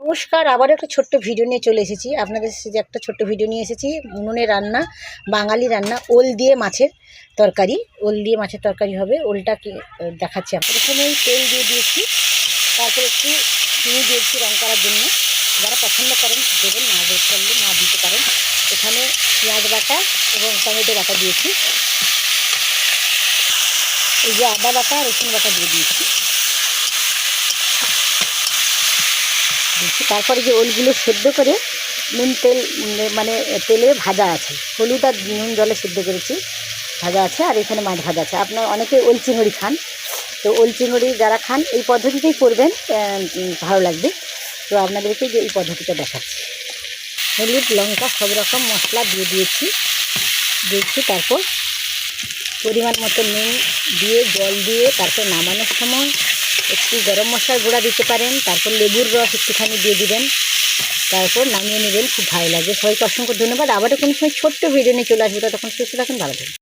নমস্কার আবার একটা ছোট্ট ভিডিও নিয়ে চলে এসেছি। আপনাদের সাথে একটা ছোট্ট ভিডিও নিয়ে এসেছি। উনুনে রান্না, বাঙালি রান্না, ওল দিয়ে মাছের তরকারি। ওল দিয়ে মাছের তরকারি হবে। ওলটা দেখাচ্ছি প্রথমে তেল দিয়ে দিয়েছি। তারপর একটু চিনি দিয়েছি রং করার জন্য। যারা পছন্দ করেন, দেবেন, না করলে না দিতে পারেন। এখানে পেঁয়াজ বাটা এবং টমেটো বাটা দিয়েছি। এই যে আদা বাটা, রসুন বাটা দিয়ে দিয়েছি। তারপরে যে ওলগুলো সেদ্ধ করে নুন তেল মানে তেলে ভাজা আছে। হলুদ আর নুন জলে সেদ্ধ করেছি। ভাজা আছে আর এখানে মাছ ভাজা আছে। আপনার অনেকে ওল চিংড়ি খান। তো ওল চিংড়ি যারা খান, এই পদ্ধতিতেই করবেন ভালো লাগবে। তো আপনাদেরকে যে এই পদ্ধতিটা দেখাচ্ছি। হলুদ, লঙ্কা, সব রকম মশলা দিয়ে দিয়েছি। দিয়েছি, তারপর পরিমাণ মতো নুন দিয়ে, জল দিয়ে তারপর নামানোর সময় একটু গরম মশলার গুঁড়া দিতে পারেন, তারপর লেবুর রস একটুখানি দিয়ে দিবেন। তারপর নামিয়ে নেবেন, খুব ভালো লাগবে। সবাইকে অসংখ্য ধন্যবাদ। আবারও কোনো সময় ছোট্ট ভিডিও নিয়ে চলে আসব। তখন সুস্থ থাকুন, ভালো থাকুন।